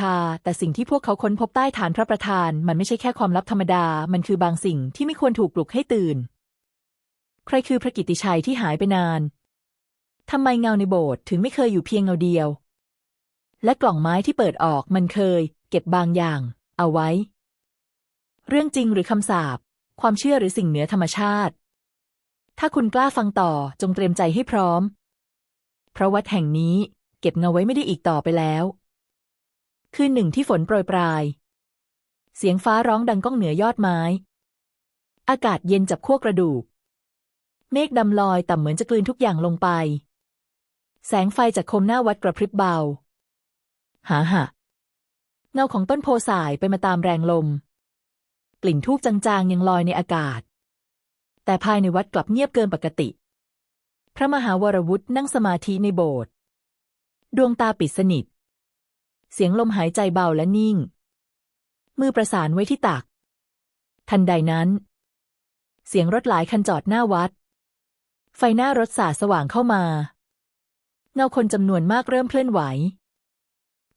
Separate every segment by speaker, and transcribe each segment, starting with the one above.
Speaker 1: ทาแต่สิ่งที่พวกเขาค้นพบใต้ฐานพระประธาน มันไม่ใช่แค่ความลับธรรมดา มันคือบางสิ่งที่ไม่ควรถูกปลุกให้ตื่น ใครคือพระกิตติชัยที่หายไปนานทำไมเงาในโบสถ์ถึงไม่เคยอยู่เพียงเงาเดียว และกล่องไม้ที่เปิดออกมันเคย เก็บบางอย่าง เอาไว้ เรื่องจริงหรือคำสาปความเชื่อหรือสิ่งเหนือธรรมชาติ ถ้าคุณกล้าฟังต่อจงเตรียมใจให้พร้อม เพราะวัดแห่งนี้ เก็บเงาไว้ไม่ได้อีกต่อไปแล้ว คืนหนึ่งที่ฝนโปรยปลาย เสียงฟ้าร้องดังก้องเหนือยอดไม้ อากาศเย็นจับขั้วกระดูก เมฆดำลอยต่ำเหมือนจะกลืนทุกอย่างลงไป แสงไฟจากโคมหน้าวัดกระพริบเบา หาหะเงาของต้นโพสายไปมาตามแรงลม กลิ่นทูบจางๆยังลอยในอากาศ แต่ภายในวัดกลับเงียบเกินปกติ พระมหาวรวุฒินั่งสมาธิในโบสถ์ดวงตาปิดสนิท เสียงลมหายใจเบาและนิ่ง มือประสานไว้ที่ตัก ทันใดนั้น เสียงรถหลายคันจอดหน้าวัด ไฟหน้ารถสาดสว่างเข้ามา เงาคนจำนวนมากเริ่มเคลื่อนไหว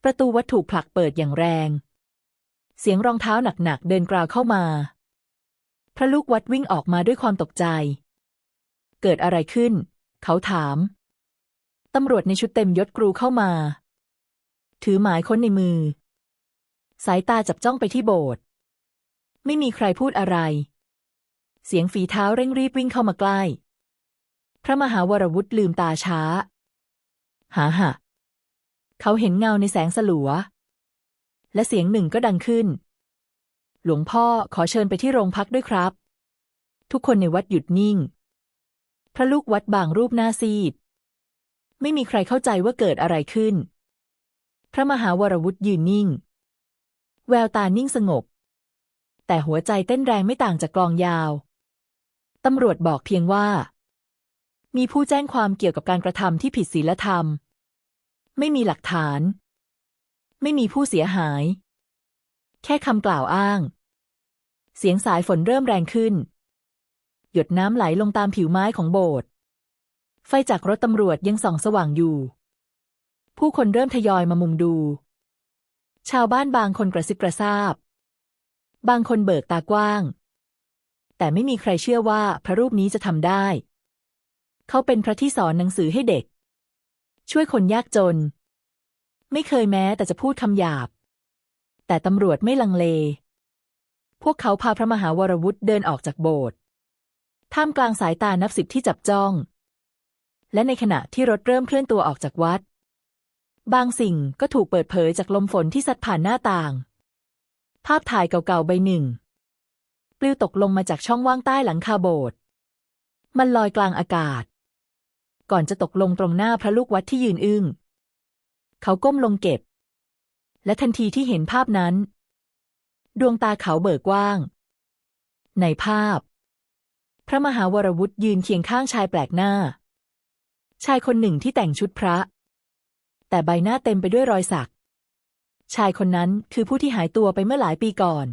Speaker 1: ประตูวัดถูกผลักเปิดอย่างแรง เสียงรองเท้าหนักๆเดินกราวเข้ามา พระลูกวัดวิ่งออกมาด้วยความตกใจ เกิดอะไรขึ้น เขาถาม ตำรวจในชุดเต็มยศกรูเข้ามา ถือหมายค้นในมือ สายตาจับจ้องไปที่โบสถ์ไม่มีใครพูดอะไร เสียงฝีเท้าเร่งรีบวิ่งเข้ามาใกล้ พระมหาวรวุฒิลืมตาช้า หาหะเขาเห็นเงาในแสงสลัว และเสียงหนึ่งก็ดังขึ้น หลวงพ่อขอเชิญไปที่โรงพักด้วยครับ ทุกคนในวัดหยุดนิ่ง พระลูกวัดบางรูปหน้าซีด ไม่มีใครเข้าใจว่าเกิดอะไรขึ้น ระมหาวรวุฒิยืนนิ่ง แววตานิ่งสงบ แต่หัวใจเต้นแรงไม่ต่างจากกลองยาว ตำรวจบอกเพียงว่า มีผู้แจ้งความเกี่ยวกับการกระทำที่ผิดศีลธรรม ไม่มีหลักฐาน ไม่มีผู้เสียหาย แค่คำกล่าวอ้าง เสียงสายฝนเริ่มแรงขึ้น หยดน้ำไหลลงตามผิวไม้ของโบสถ์ไฟจากรถตำรวจยังส่องสว่างอยู่ ผู้คนเริ่มทยอยมามุงดู ชาวบ้านบางคนกระซิบกระซาบ บางคนเบิกตากว้าง แต่ไม่มีใครเชื่อว่าพระรูปนี้จะทำได้ เขาเป็นพระที่สอนหนังสือให้เด็ก ช่วยคนยากจน ไม่เคยแม้แต่จะพูดคำหยาบ แต่ตำรวจไม่ลังเล พวกเขาพาพระมหาวรวุฒิเดินออกจากโบสถ์ท่ามกลางสายตานับสิบที่จับจ้อง และในขณะที่รถเริ่มเคลื่อนตัวออกจากวัด บางสิ่งก็ถูกเปิดเผยจากลมฝนที่ซัดผ่านหน้าต่าง ภาพถ่ายเก่าๆใบหนึ่ง ปลิวตกลงมาจากช่องว่างใต้หลังคาโบสถ์มันลอยกลางอากาศ ก่อนจะตกลงตรงหน้าพระลูกวัดที่ยืนอึง้ง เขาก้มลงเก็บ และทันทีที่เห็นภาพนั้น ดวงตาเขาเบิกกว้าง ในภาพ พระมหาวรวุฒิยืนเคียงข้างชายแปลกหน้า ชายคนหนึ่งที่แต่งชุดพระ แต่ใบหน้าเต็มไปด้วยรอยสัก ชายคนนั้นคือผู้ที่หายตัวไปเมื่อหลายปีก่อน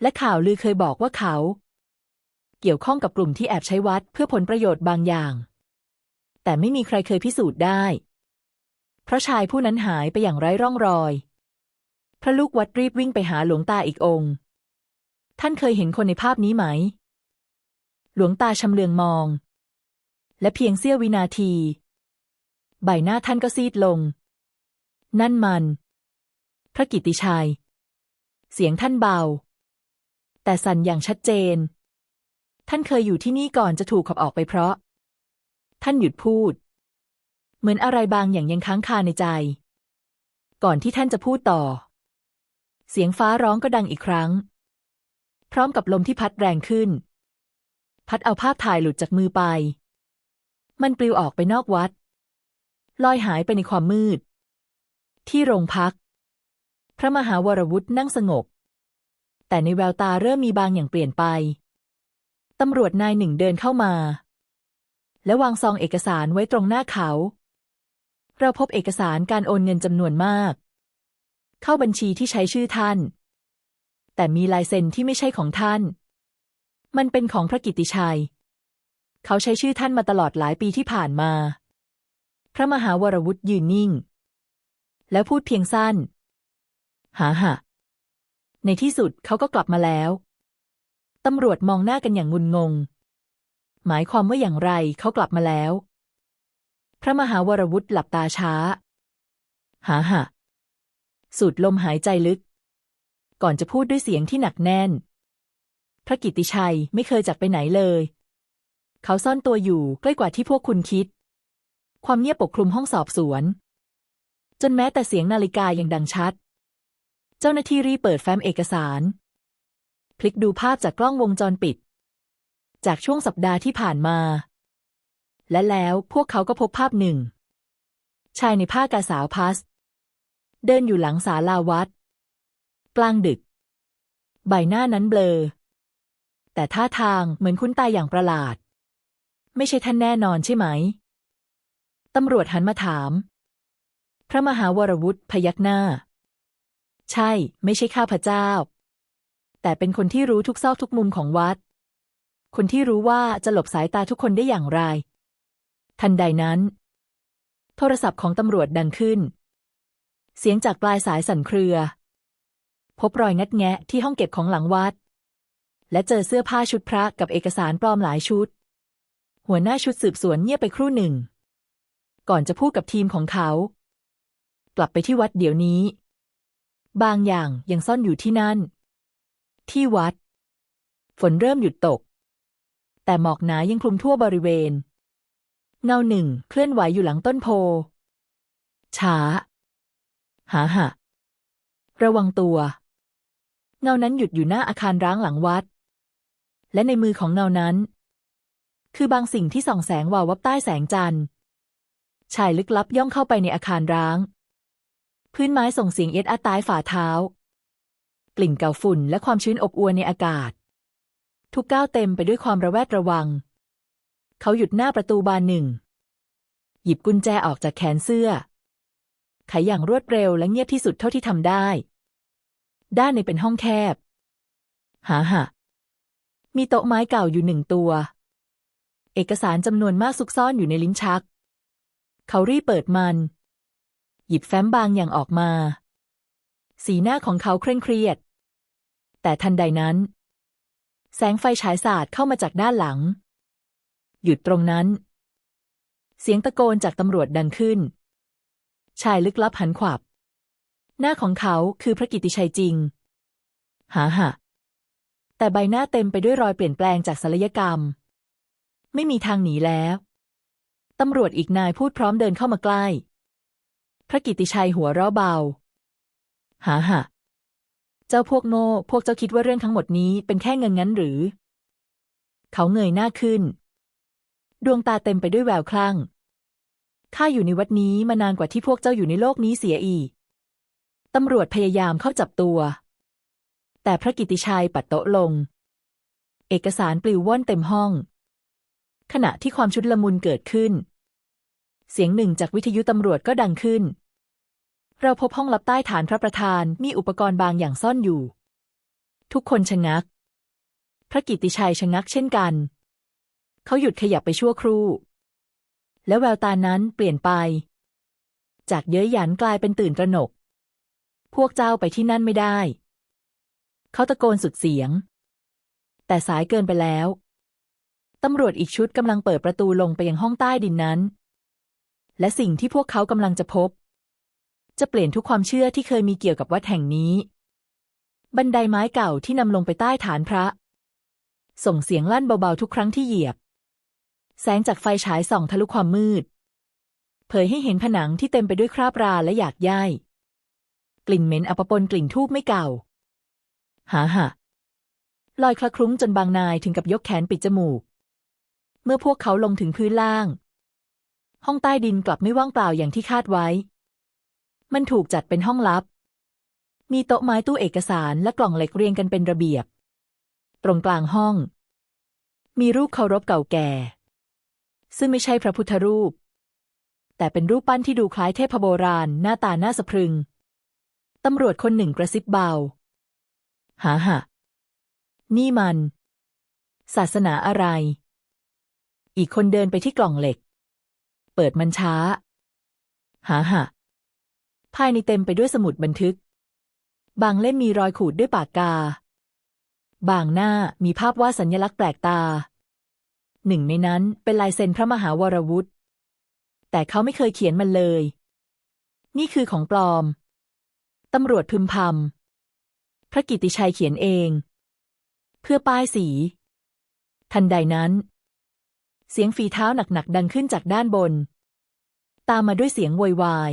Speaker 1: และข่าวลือเคยบอกว่าเขา เกี่ยวข้องกับกลุ่มที่แอบใช้วัดเพื่อผลประโยชน์บางอย่าง แต่ไม่มีใครเคยพิสูจน์ได้ เพราะชายผู้นั้นหายไปอย่างไร้ร่องรอย พระลูกวัดรีบวิ่งไปหาหลวงตาอีกองค์ ท่านเคยเห็นคนในภาพนี้ไหม หลวงตาชำเลืองมอง และเพียงเสี้ยววินาที ใบหน้าท่านก็ซีดลง นั่นมัน พระกิติชัย เสียงท่านเบา แต่สั่นอย่างชัดเจน ท่านเคยอยู่ที่นี่ก่อนจะถูกขับออกไปเพราะ ท่านหยุดพูด เหมือนอะไรบางอย่างยังค้างคาในใจ ก่อนที่ท่านจะพูดต่อ เสียงฟ้าร้องก็ดังอีกครั้ง พร้อมกับลมที่พัดแรงขึ้น พัดเอาภาพถ่ายหลุดจากมือไป มันปลิวออกไปนอกวัด ลอยหายไปในความมืด ที่โรงพัก พระมหาวรวุฒินั่งสงบ แต่ในแววตาเริ่มมีบางอย่างเปลี่ยนไป ตำรวจนายหนึ่งเดินเข้ามา และวางซองเอกสารไว้ตรงหน้าเขา เราพบเอกสารการโอนเงินจำนวนมาก เข้าบัญชีที่ใช้ชื่อท่าน แต่มีลายเซ็นที่ไม่ใช่ของท่าน มันเป็นของพระกิตติชัย เขาใช้ชื่อท่านมาตลอดหลายปีที่ผ่านมา พระมหาวรวุฒิยืนนิ่ง แล้วพูดเพียงสั้น หาหะในที่สุดเขาก็กลับมาแล้ว ตำรวจมองหน้ากันอย่างงุนงง หมายความว่าอย่างไรเขากลับมาแล้ว พระมหาวรวุฒิหลับตาช้า หาหะสูดลมหายใจลึก ก่อนจะพูดด้วยเสียงที่หนักแน่น พระกิติชัยไม่เคยจากไปไหนเลย เขาซ่อนตัวอยู่ใกล้กว่าที่พวกคุณคิด ความเงียบปกคลุมห้องสอบสวน จนแม้แต่เสียงนาฬิกายังดังชัด เจ้าหน้าที่รีเปิดแฟ้มเอกสาร พลิกดูภาพจากกล้องวงจรปิด จากช่วงสัปดาห์ที่ผ่านมา และแล้วพวกเขาก็พบภาพหนึ่ง ชายในผ้ากาสาวพัส เดินอยู่หลังศาลาวัด กลางดึก ใบหน้านั้นเบลอ แต่ท่าทางเหมือนคุ้นตายอย่างประหลาด ไม่ใช่ท่านแน่นอนใช่ไหม ตำรวจหันมาถาม พระมหาวรวุฒิพยักหน้า ใช่ ไม่ใช่ข้าพเจ้า แต่เป็นคนที่รู้ทุกซอกทุกมุมของวัด คนที่รู้ว่าจะหลบสายตาทุกคนได้อย่างไร ทันใดนั้น โทรศัพท์ของตำรวจดังขึ้น เสียงจากปลายสายสั่นเครือ พบรอยงัดแงะที่ห้องเก็บของหลังวัด และเจอเสื้อผ้าชุดพระกับเอกสารปลอมหลายชุด หัวหน้าชุดสืบสวนเงียบไปครู่หนึ่ง ก่อนจะพูดกับทีมของเขา กลับไปที่วัดเดี๋ยวนี้ บางอย่างยังซ่อนอยู่ที่นั่น ที่วัด ฝนเริ่มหยุดตก แต่หมอกหนายังคลุมทั่วบริเวณ เงาหนึ่งเคลื่อนไหวอยู่หลังต้นโพ ช้า หาหะ ระวังตัว เงานั้นหยุดอยู่หน้าอาคารร้างหลังวัด และในมือของเงานั้น คือบางสิ่งที่ส่องแสงวาววับใต้แสงจันทร์ ชายลึกลับย่องเข้าไปในอาคารร้าง พื้นไม้ส่งเสียงเอ็ดอัดใต้ฝ่าเท้า กลิ่นเก่าฝุ่นและความชื้นอบอวลในอากาศ ทุกก้าวเต็มไปด้วยความระแวดระวัง เขาหยุดหน้าประตูบานหนึ่ง หยิบกุญแจออกจากแขนเสื้อ ไขอย่างรวดเร็วและเงียบที่สุดเท่าที่ทำได้ ด้านในเป็นห้องแคบ หาหะมีโต๊ะไม้เก่าอยู่หนึ่งตัว เอกสารจำนวนมากซุกซ่อนอยู่ในลิ้นชัก เขารีบเปิดมัน หยิบแฟ้มบางอย่างออกมา สีหน้าของเขาเคร่งเครียด แต่ทันใดนั้น แสงไฟฉายสาดเข้ามาจากด้านหลัง หยุดตรงนั้น เสียงตะโกนจากตำรวจดังขึ้น ชายลึกลับหันขวับ หน้าของเขาคือพระกิตติชัยจริง หาหะแต่ใบหน้าเต็มไปด้วยรอยเปลี่ยนแปลงจากศัลยกรรม ไม่มีทางหนีแล้ว ตำรวจอีกนายพูดพร้อมเดินเข้ามาใกล้ พระกิติชัยหัวเราะเบา หาหะเจ้าพวกโง่พวกเจ้าคิดว่าเรื่องทั้งหมดนี้เป็นแค่เงินงั้นหรือ เขาเงยหน้าขึ้น ดวงตาเต็มไปด้วยแววคลั่งข้าอยู่ในวัดนี้มานานกว่าที่พวกเจ้าอยู่ในโลกนี้เสียอีก ตำรวจพยายามเข้าจับตัว แต่พระกิตติชัยปัดโต๊ะลง เอกสารปลิวว่อนเต็มห้อง ขณะที่ความชุดละมุนเกิดขึ้น เสียงหนึ่งจากวิทยุตำรวจก็ดังขึ้น เราพบห้องลับใต้ฐานพระประธานมีอุปกรณ์บางอย่างซ่อนอยู่ ทุกคนชะงัก พระกิติชัยชะงักเช่นกัน เขาหยุดขยับไปชั่วครู่ แล้วแววตานั้นเปลี่ยนไป จากเย้ยหยันกลายเป็นตื่นตระหนก พวกเจ้าไปที่นั่นไม่ได้ เขาตะโกนสุดเสียง แต่สายเกินไปแล้วตำรวจอีกชุดกำลังเปิดประตูลงไปยังห้องใต้ดินนั้น และสิ่งที่พวกเขากำลังจะพบ จะเปลี่ยนทุกความเชื่อที่เคยมีเกี่ยวกับวัดแห่งนี้ บันไดไม้เก่าที่นำลงไปใต้ฐานพระ ส่งเสียงลั่นเบาๆทุกครั้งที่เหยียบ แสงจากไฟฉายส่องทะลุความมืด เผยให้เห็นผนังที่เต็มไปด้วยคราบราและหยากใยกลิ่นเหม็นอัปปนกลิ่นทูบไม่เก่า หาหะลอยคละคลุ้งจนบางนายถึงกับยกแขนปิดจมูก เมื่อพวกเขาลงถึงพื้นล่าง ห้องใต้ดินกลับไม่ว่างเปล่าอย่างที่คาดไว้ มันถูกจัดเป็นห้องลับ มีโต๊ะไม้ตู้เอกสารและกล่องเหล็กเรียงกันเป็นระเบียบ ตรงกลางห้อง มีรูปเคารพเก่าแก่ ซึ่งไม่ใช่พระพุทธรูป แต่เป็นรูปปั้นที่ดูคล้ายเทพโบราณ หน้าตาน่าสะพรึง ตำรวจคนหนึ่งกระซิบเบา หาหะ นี่มัน ศาสนาอะไร อีกคนเดินไปที่กล่องเหล็ก ปิดมันช้า หาหะภายในเต็มไปด้วยสมุดบันทึก บางเล่มมีรอยขูดด้วยปากกา บางหน้ามีภาพวาดสัญลักษณ์แปลกตา หนึ่งในนั้นเป็นลายเซ็นพระมหาวรวุฒิแต่เขาไม่เคยเขียนมันเลย นี่คือของปลอม ตำรวจพึมพำ พระกิตติชัยเขียนเอง เพื่อป้ายสี ทันใดนั้น เสียงฝีเท้าหนักๆดังขึ้นจากด้านบน ตามมาด้วยเสียงโวยวาย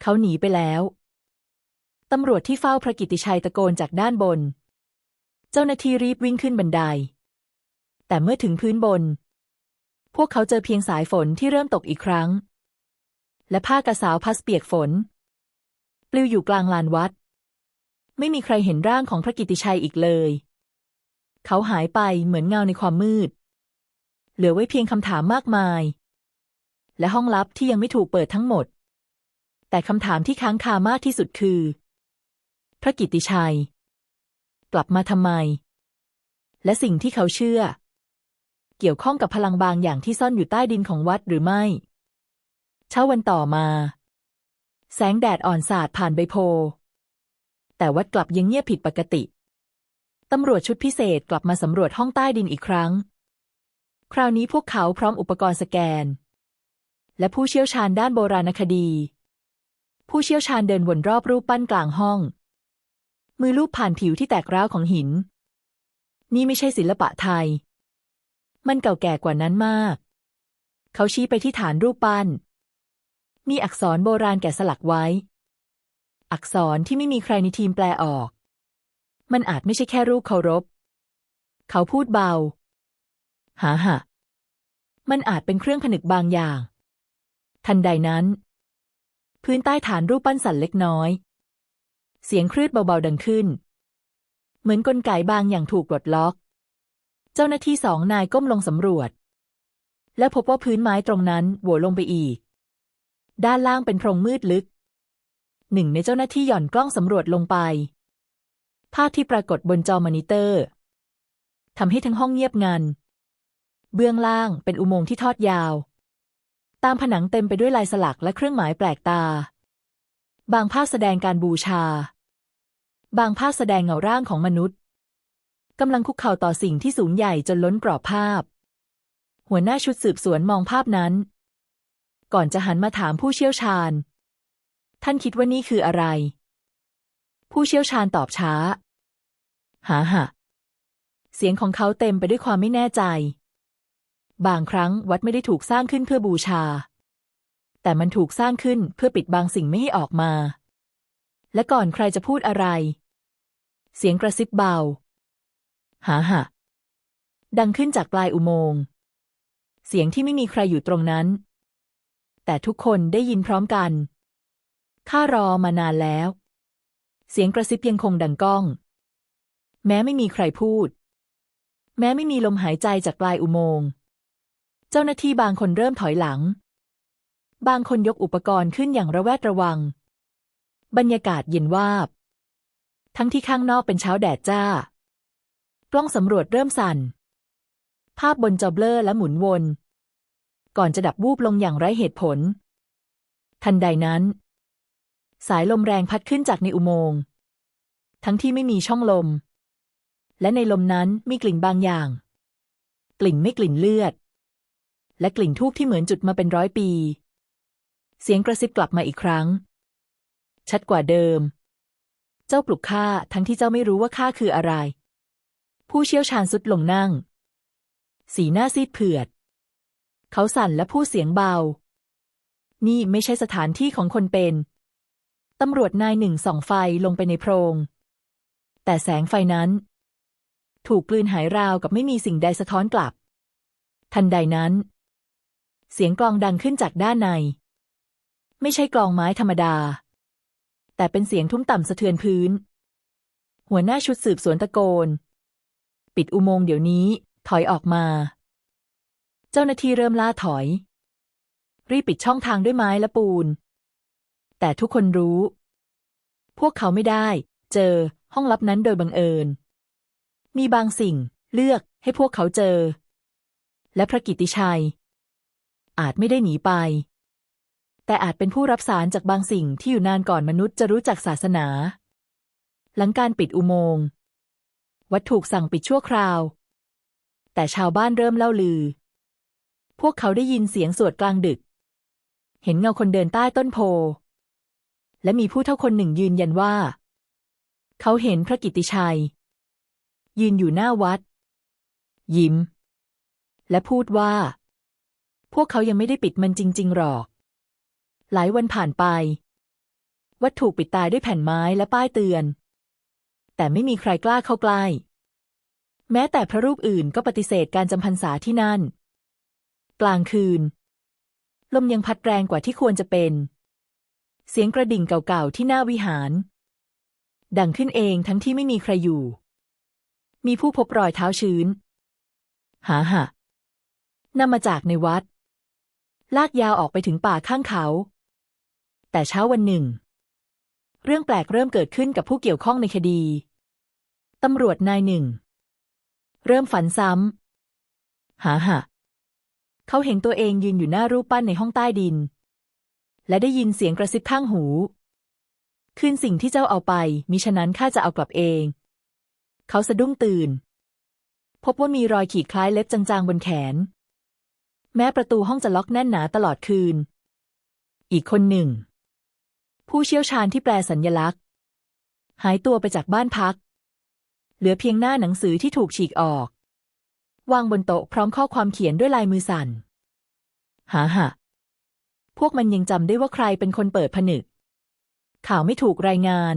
Speaker 1: เขาหนีไปแล้ว ตำรวจที่เฝ้าพระกิติชัยตะโกนจากด้านบน เจ้าหน้าที่รีบวิ่งขึ้นบันได แต่เมื่อถึงพื้นบน พวกเขาเจอเพียงสายฝนที่เริ่มตกอีกครั้ง และผ้ากระสาวพัสเปียกฝน ปลิวอยู่กลางลานวัด ไม่มีใครเห็นร่างของพระกิตติชัยอีกเลย เขาหายไปเหมือนเงาในความมืด เหลือไว้เพียงคำถามมากมาย และห้องลับที่ยังไม่ถูกเปิดทั้งหมด แต่คำถามที่ค้างคามากที่สุดคือ พระกิติชัย กลับมาทำไม และสิ่งที่เขาเชื่อ เกี่ยวข้องกับพลังบางอย่างที่ซ่อนอยู่ใต้ดินของวัดหรือไม่ เช้าวันต่อมา แสงแดดอ่อนสาดผ่านใบโพ แต่วัดกลับยังเงียบผิดปกติตำรวจชุดพิเศษกลับมาสำรวจห้องใต้ดินอีกครั้ง คราวนี้พวกเขาพร้อมอุปกรณ์สแกน และผู้เชี่ยวชาญด้านโบราณคดี ผู้เชี่ยวชาญเดินวนรอบรูปปั้นกลางห้อง มือลูบผ่านผิวที่แตกร้าวของหิน นี่ไม่ใช่ศิลปะไทย มันเก่าแก่กว่านั้นมาก เขาชี้ไปที่ฐานรูปปั้น มีอักษรโบราณแกะสลักไว้ อักษรที่ไม่มีใครในทีมแปลออก มันอาจไม่ใช่แค่รูปเคารพ เขาพูดเบาหาหะมันอาจเป็นเครื่องผนึกบางอย่าง ทันใดนั้น พื้นใต้ฐานรูปปั้นสั่นเล็กน้อย เสียงครืดเบาๆดังขึ้น เหมือนกลไกบางอย่างถูกปลดล็อก เจ้าหน้าที่สองนายก้มลงสำรวจ และพบว่าพื้นไม้ตรงนั้นโหวลงไปอีก ด้านล่างเป็นโพรงมืดลึก หนึ่งในเจ้าหน้าที่หย่อนกล้องสำรวจลงไป ภาพที่ปรากฏบนจอมอนิเตอร์ทำให้ทั้งห้องเงียบงัน เบื้องล่างเป็นอุโมงค์ที่ทอดยาว ตามผนังเต็มไปด้วยลายสลักและเครื่องหมายแปลกตา บางภาพแสดงการบูชา บางภาพแสดงเงาร่างของมนุษย์กำลังคุกเข่าต่อสิ่งที่สูงใหญ่จนล้นกรอบภาพ หัวหน้าชุดสืบสวนมองภาพนั้น ก่อนจะหันมาถามผู้เชี่ยวชาญ ท่านคิดว่านี่คืออะไร ผู้เชี่ยวชาญตอบช้า หาหะเสียงของเขาเต็มไปด้วยความไม่แน่ใจ บางครั้งวัดไม่ได้ถูกสร้างขึ้นเพื่อบูชา แต่มันถูกสร้างขึ้นเพื่อปิดบางสิ่งไม่ให้ออกมา และก่อนใครจะพูดอะไร เสียงกระซิบเบา หาหะดังขึ้นจากปลายอุโมงค์ เสียงที่ไม่มีใครอยู่ตรงนั้น แต่ทุกคนได้ยินพร้อมกัน ข้ารอมานานแล้ว เสียงกระซิบยังคงดังก้อง แม้ไม่มีใครพูด แม้ไม่มีลมหายใจจากปลายอุโมงค์ จ้าหน้าที่บางคนเริ่มถอยหลัง บางคนยกอุปกรณ์ขึ้นอย่างระแวดระวัง บรรยากาศเย็นวาบ ทั้งที่ข้างนอกเป็นเช้าแดดจ้า กล้องสำรวจเริ่มสั่น ภาพบนจอเบลอและหมุนวน ก่อนจะดับวูบลงอย่างไร้เหตุผล ทันใดนั้น สายลมแรงพัดขึ้นจากในอุโมงค์ทั้งที่ไม่มีช่องลม และในลมนั้นมีกลิ่นบางอย่าง กลิ่นไม่กลิ่นเลือด และกลิ่นทูบที่เหมือนจุดมาเป็นร้อยปี เสียงกระซิบกลับมาอีกครั้ง ชัดกว่าเดิม เจ้าปลุกข้าทั้งที่เจ้าไม่รู้ว่าข้าคืออะไร ผู้เชี่ยวชาญสุดลงนั่ง สีหน้าซีดเผือด เขาสั่นและพูดเสียงเบา นี่ไม่ใช่สถานที่ของคนเป็น ตำรวจนายหนึ่งส่องไฟลงไปในโพรง แต่แสงไฟนั้น ถูกกลืนหายราวกับไม่มีสิ่งใดสะท้อนกลับทันใดนั้น เสียงกลองดังขึ้นจากด้านใน ไม่ใช่กลองไม้ธรรมดา แต่เป็นเสียงทุ้มต่ำสะเทือนพื้น หัวหน้าชุดสืบสวนตะโกน ปิดอุโมงค์เดี๋ยวนี้ ถอยออกมา เจ้าหน้าที่เริ่มล่าถอย รีบปิดช่องทางด้วยไม้และปูน แต่ทุกคนรู้ พวกเขาไม่ได้ เจอห้องลับนั้นโดยบังเอิญ มีบางสิ่งเลือกให้พวกเขาเจอ และพระกิตติชัย อาจไม่ได้หนีไป แต่อาจเป็นผู้รับสารจากบางสิ่งที่อยู่นานก่อนมนุษย์จะรู้จักศาสนา หลังการปิดอุโมงค์วัดถูกสั่งปิดชั่วคราว แต่ชาวบ้านเริ่มเล่าลือ พวกเขาได้ยินเสียงสวดกลางดึก เห็นเงาคนเดินใต้ต้นโพ และมีผู้เท่าคนหนึ่งยืนยันว่า เขาเห็นพระกิตติชัย ยืนอยู่หน้าวัด ยิ้ม และพูดว่า พวกเขายังไม่ได้ปิดมันจริง ๆ หรอก หลายวันผ่านไป วัดถูกปิดตายด้วยแผ่นไม้และป้ายเตือน แต่ไม่มีใครกล้าเข้าใกล้แม้แต่พระรูปอื่นก็ปฏิเสธการจำพรรษาที่นั่น กลางคืน ลมยังพัดแรงกว่าที่ควรจะเป็น เสียงกระดิ่งเก่าๆที่หน้าวิหาร ดังขึ้นเองทั้งที่ไม่มีใครอยู่ มีผู้พบรอยเท้าชื้น หาหะนำมาจากในวัด ลากยาวออกไปถึงป่าข้างเขา แต่เช้าวันหนึ่ง เรื่องแปลกเริ่มเกิดขึ้นกับผู้เกี่ยวข้องในคดี ตำรวจนายหนึ่ง เริ่มฝันซ้ำหาหะเขาเห็นตัวเองยืนอยู่หน้ารูปปั้นในห้องใต้ดิน และได้ยินเสียงกระซิบข้างหู คืนสิ่งที่เจ้าเอาไป มิฉะนั้นข้าจะเอากลับเอง เขาสะดุ้งตื่น พบว่ามีรอยขีดคล้ายเล็บจางๆบนแขน แม้ประตูห้องจะล็อกแน่นหนาตลอดคืน อีกคนหนึ่ง ผู้เชี่ยวชาญที่แปลสัญญลักษณ์ หายตัวไปจากบ้านพัก เหลือเพียงหน้าหนังสือที่ถูกฉีกออก วางบนโต๊ะพร้อมข้อความเขียนด้วยลายมือสั่น หาหะพวกมันยังจำได้ว่าใครเป็นคนเปิดผนึก ข่าวไม่ถูกรายงาน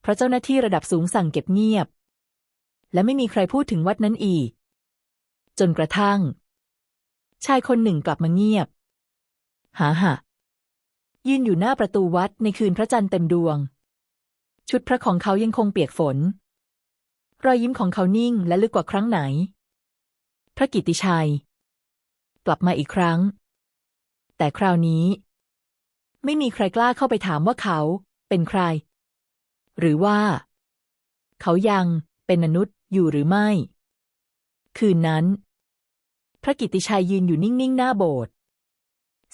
Speaker 1: เพราะเจ้าหน้าที่ระดับสูงสั่งเก็บเงียบ และไม่มีใครพูดถึงวัดนั้นอีก จนกระทั่ง ชายคนหนึ่งกลับมาเงียบ หาหะยืนอยู่หน้าประตูวัดในคืนพระจันทร์เต็มดวง ชุดพระของเขายังคงเปียกฝน รอยยิ้มของเขานิ่งและลึกกว่าครั้งไหน พระกิติชัย กลับมาอีกครั้ง แต่คราวนี้ ไม่มีใครกล้าเข้าไปถามว่าเขาเป็นใคร หรือว่า เขายังเป็นมนุษย์อยู่หรือไม่ คืนนั้น ระกิติชัยยืนอยู่นิ่งๆ หน้าโบสถ์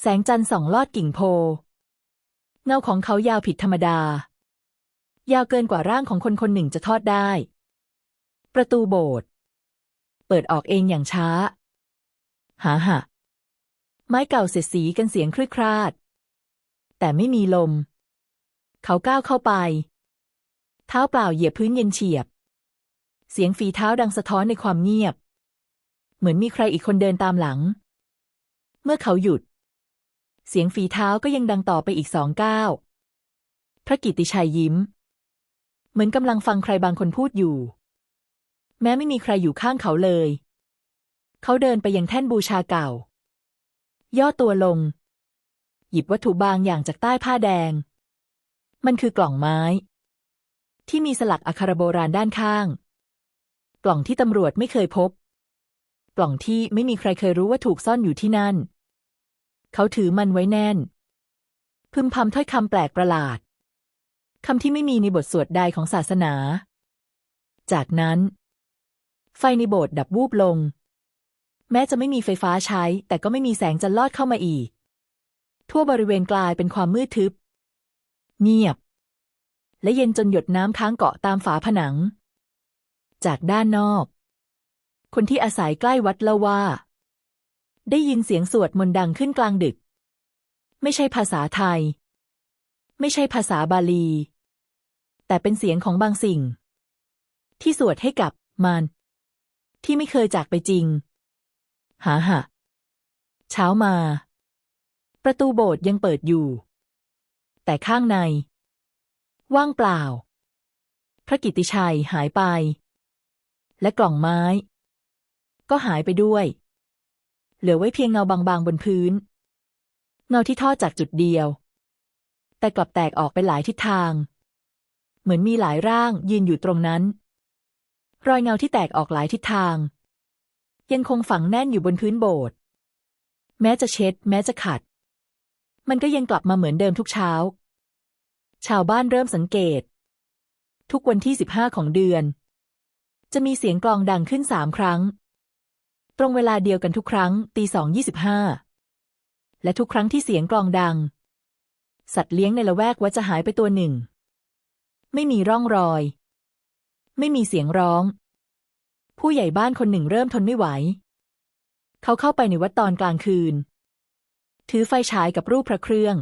Speaker 1: แสงจันทร์ส่องลอดกิ่งโพ เงาของเขายาวผิดธรรมดา ยาวเกินกว่าร่างของคนคนหนึ่งจะทอดได้ ประตูโบสถ์เปิดออกเองอย่างช้า หาหะไม้เก่าเสียดสีกันเสียงครืดคราด แต่ไม่มีลม เขาก้าวเข้าไป เท้าเปล่าเหยียบพื้นเย็นเฉียบ เสียงฝีเท้าดังสะท้อนในความเงียบ เหมือนมีใครอีกคนเดินตามหลัง เมื่อเขาหยุด เสียงฝีเท้าก็ยังดังต่อไปอีกสองก้าวพระกิติชัยยิ้ม เหมือนกำลังฟังใครบางคนพูดอยู่ แม้ไม่มีใครอยู่ข้างเขาเลย เขาเดินไปยังแท่นบูชาเก่า ย่อตัวลง หยิบวัตถุบางอย่างจากใต้ผ้าแดง มันคือกล่องไม้ ที่มีสลักอักขระโบราณด้านข้าง กล่องที่ตำรวจไม่เคยพบ กล่องที่ไม่มีใครเคยรู้ว่าถูกซ่อนอยู่ที่นั่น เขาถือมันไว้แน่น พึมพำถ้อยคำแปลกประหลาดคำที่ไม่มีในบทสวดใดของศาสนา จากนั้น ไฟในโบสถ์ดับวูบลง แม้จะไม่มีไฟฟ้าใช้ แต่ก็ไม่มีแสงจันทร์ลอดเข้ามาอีก ทั่วบริเวณกลายเป็นความมืดทึบ เงียบ และเย็นจนหยดน้ำค้างเกาะตามฝาผนัง จากด้านนอก คนที่อาศัยใกล้วัดเล่าว่า ได้ยินเสียงสวดมนต์ดังขึ้นกลางดึก ไม่ใช่ภาษาไทย ไม่ใช่ภาษาบาลี แต่เป็นเสียงของบางสิ่ง ที่สวดให้กับมารที่ไม่เคยจากไปจริง หาหะเช้ามา ประตูโบสถ์ยังเปิดอยู่ แต่ข้างใน ว่างเปล่า พระกิตติชัยหายไป และกล่องไม้ ก็หายไปด้วย เหลือไว้เพียงเงาบางๆบนพื้น เงาที่ทอดจากจุดเดียว แต่กลับแตกออกไปหลายทิศทาง เหมือนมีหลายร่างยืนอยู่ตรงนั้น รอยเงาที่แตกออกหลายทิศทาง ยังคงฝังแน่นอยู่บนพื้นโบสถ์แม้จะเช็ด แม้จะขัด มันก็ยังกลับมาเหมือนเดิมทุกเช้า ชาวบ้านเริ่มสังเกต ทุกวันที่สิบห้าของเดือน จะมีเสียงกลองดังขึ้นสามครั้ง ตรงเวลาเดียวกันทุกครั้งตีสองยี่สิบห้าและทุกครั้งที่เสียงกลองดัง สัตว์เลี้ยงในละแวกวัดจะหายไปตัวหนึ่ง ไม่มีร่องรอย ไม่มีเสียงร้อง ผู้ใหญ่บ้านคนหนึ่งเริ่มทนไม่ไหว เขาเข้าไปในวัดตอนกลางคืน ถือไฟฉายกับรูปพระเครื่อง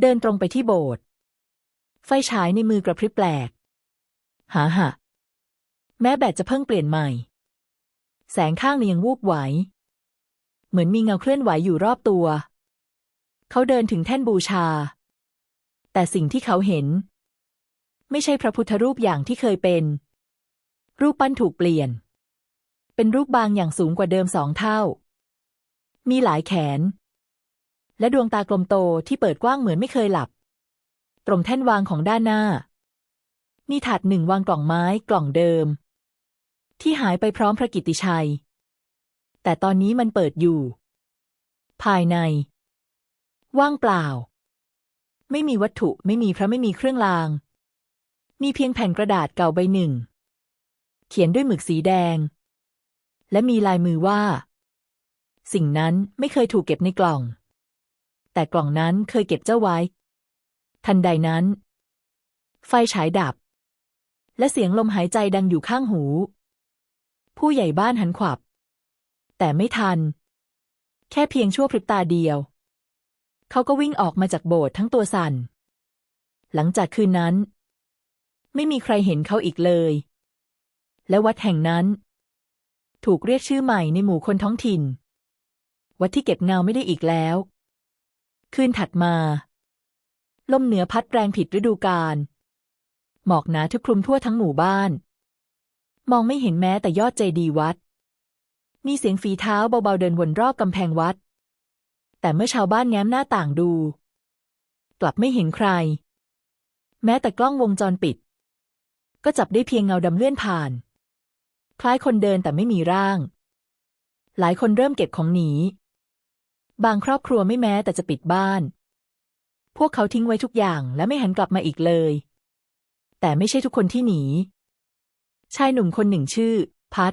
Speaker 1: เดินตรงไปที่โบสถ์ไฟฉายในมือกระพริบแปลก หาหะแม้แบตจะเพิ่งเปลี่ยนใหม่ แสงข้างหนึ่งยังวูบไหว เหมือนมีเงาเคลื่อนไหวอยู่รอบตัว เขาเดินถึงแท่นบูชา แต่สิ่งที่เขาเห็น ไม่ใช่พระพุทธรูปอย่างที่เคยเป็น รูปปั้นถูกเปลี่ยน เป็นรูปบางอย่างสูงกว่าเดิมสองเท่า มีหลายแขน และดวงตากลมโตที่เปิดกว้างเหมือนไม่เคยหลับ ตรงแท่นวางของด้านหน้า มีถาดหนึ่งวางกล่องไม้กล่องเดิม ที่หายไปพร้อมพระกิติชัย แต่ตอนนี้มันเปิดอยู่ ภายใน ว่างเปล่า ไม่มีวัตถุไม่มีพระไม่มีเครื่องราง มีเพียงแผ่นกระดาษเก่าใบหนึ่ง เขียนด้วยหมึกสีแดง และมีลายมือว่า สิ่งนั้นไม่เคยถูกเก็บในกล่อง แต่กล่องนั้นเคยเก็บเจ้าไว้ ทันใดนั้น ไฟฉายดับ และเสียงลมหายใจดังอยู่ข้างหู ผู้ใหญ่บ้านหันขวับ แต่ไม่ทัน แค่เพียงชั่วพริบตาเดียว เขาก็วิ่งออกมาจากโบสถ์ทั้งตัวสั่น หลังจากคืนนั้น ไม่มีใครเห็นเขาอีกเลย และวัดแห่งนั้น ถูกเรียกชื่อใหม่ในหมู่คนท้องถิ่น วัดที่เก็บเงาไม่ได้อีกแล้ว คืนถัดมาลมเหนือพัดแรงผิดฤดูกาลหมอกหนาทึบคลุมทั่วทั้งหมู่บ้าน มองไม่เห็นแม้แต่ยอดเจดีย์วัด มีเสียงฝีเท้าเบาๆเดินวนรอบกำแพงวัด แต่เมื่อชาวบ้านแง้มหน้าต่างดู กลับไม่เห็นใคร แม้แต่กล้องวงจรปิด ก็จับได้เพียงเงาดำเลื่อนผ่าน คล้ายคนเดินแต่ไม่มีร่าง หลายคนเริ่มเก็บของหนี บางครอบครัวไม่แม้แต่จะปิดบ้าน พวกเขาทิ้งไว้ทุกอย่างและไม่หันกลับมาอีกเลย แต่ไม่ใช่ทุกคนที่หนี ชายหนุ่มคนหนึ่งชื่อ พัด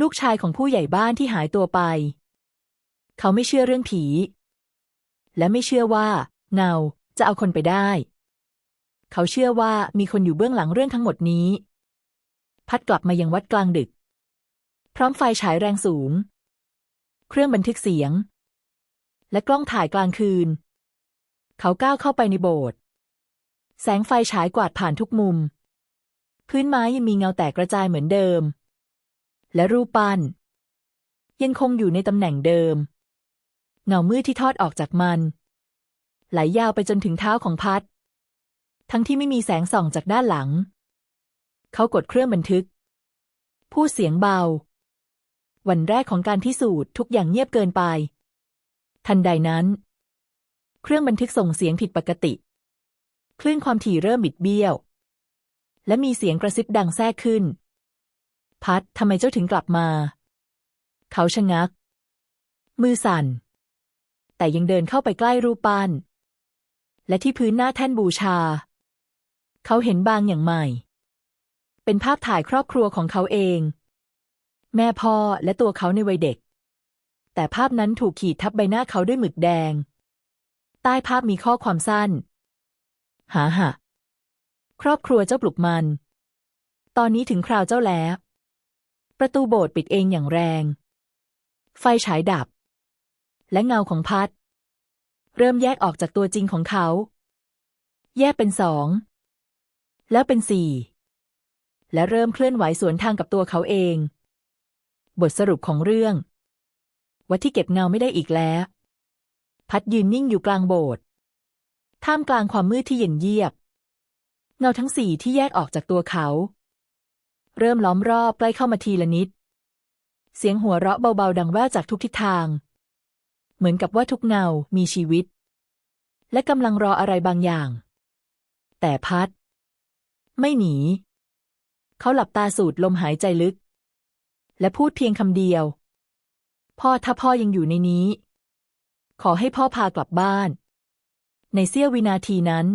Speaker 1: ลูกชายของผู้ใหญ่บ้านที่หายตัวไป เขาไม่เชื่อเรื่องผี และไม่เชื่อว่า เงาจะเอาคนไปได้ เขาเชื่อว่ามีคนอยู่เบื้องหลังเรื่องทั้งหมดนี้ พัดกลับมายังวัดกลางดึก พร้อมไฟฉายแรงสูง เครื่องบันทึกเสียง และกล้องถ่ายกลางคืน เขาก้าวเข้าไปในโบสถ์แสงไฟฉายกวาดผ่านทุกมุม พื้นไม้ยังมีเงาแตกกระจายเหมือนเดิม และรูปปั้น ยังคงอยู่ในตำแหน่งเดิม เงามืดที่ทอดออกจากมัน ไหลยาวไปจนถึงเท้าของพัด ทั้งที่ไม่มีแสงส่องจากด้านหลัง เขากดเครื่องบันทึก พูดเสียงเบา วันแรกของการพิสูจน์ทุกอย่างเงียบเกินไป ทันใดนั้น เครื่องบันทึกส่งเสียงผิดปกติคลื่นความถี่เริ่มบิดเบี้ยว และมีเสียงกระซิบดังแทรกขึ้น พัดทำไมเจ้าถึงกลับมา เขาชะงัก มือสั่น แต่ยังเดินเข้าไปใกล้รูปปั้น และที่พื้นหน้าแท่นบูชา เขาเห็นบางอย่างใหม่ เป็นภาพถ่ายครอบครัวของเขาเอง แม่พ่อและตัวเขาในวัยเด็ก แต่ภาพนั้นถูกขีดทับใบหน้าเขาด้วยหมึกแดง ใต้ภาพมีข้อความสั้น หาหะ ครอบครัวเจ้าปลุกมัน ตอนนี้ถึงคราวเจ้าแล้ว ประตูโบสถ์ปิดเองอย่างแรง ไฟฉายดับ และเงาของพัด เริ่มแยกออกจากตัวจริงของเขา แยกเป็นสอง แล้วเป็นสี่ และเริ่มเคลื่อนไหวสวนทางกับตัวเขาเอง บทสรุปของเรื่องวัดที่เก็บเงาไม่ได้อีกแล้ว พัดยืนนิ่งอยู่กลางโบสถ์ท่ามกลางความมืดที่เย็นเยียบ เงาทั้งสี่ที่แยกออกจากตัวเขา เริ่มล้อมรอบใกล้เข้ามาทีละนิด เสียงหัวเราะเบาๆ ดังแว่วจากทุกทิศทาง เหมือนกับว่าทุกเงามีชีวิต และกำลังรออะไรบางอย่าง แต่พัด ไม่หนี เขาหลับตาสูดลมหายใจลึก และพูดเพียงคำเดียว พ่อถ้าพ่อยังอยู่ในนี้ ขอให้พ่อพากลับบ้าน ในเสี้ยววินาทีนั้น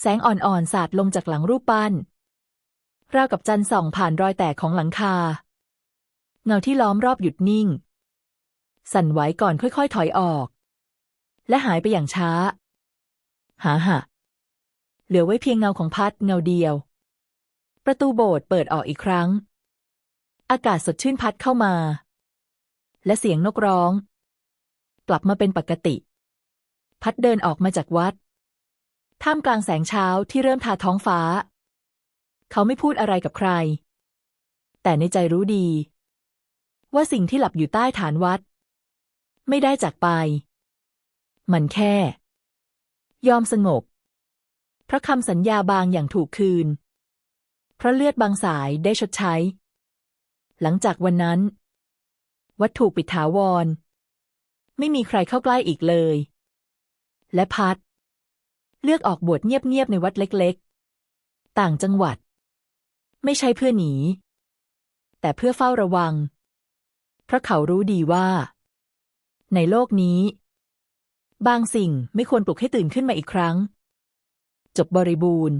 Speaker 1: แสงอ่อนๆสาดลงจากหลังรูปปั้น ราวกับจันทร์ส่องผ่านรอยแตกของหลังคา เงาที่ล้อมรอบหยุดนิ่ง สั่นไหวก่อนค่อยๆ ถอยออก และหายไปอย่างช้า หาหะเหลือไว้เพียงเงาของพัดเงาเดียว ประตูโบสถ์เปิดออกอีกครั้ง อากาศสดชื่นพัดเข้ามา และเสียงนกร้อง กลับมาเป็นปกติ พัดเดินออกมาจากวัด ท่ามกลางแสงเช้าที่เริ่มทาท้องฟ้า เขาไม่พูดอะไรกับใคร แต่ในใจรู้ดี ว่าสิ่งที่หลับอยู่ใต้ฐานวัด ไม่ได้จากไป มันแค่ ยอมสงบ เพราะคำสัญญาบางอย่างถูกคืน เพราะเลือดบางสายได้ชดใช้ หลังจากวันนั้น วัดถูกปิดถาวร ไม่มีใครเข้าใกล้อีกเลย และพัด เลือกออกบวชเงียบๆในวัดเล็กๆ ต่างจังหวัด ไม่ใช่เพื่อหนี แต่เพื่อเฝ้าระวัง เพราะเขารู้ดีว่า ในโลกนี้ บางสิ่งไม่ควรปลุกให้ตื่นขึ้นมาอีกครั้ง จบบริบูรณ์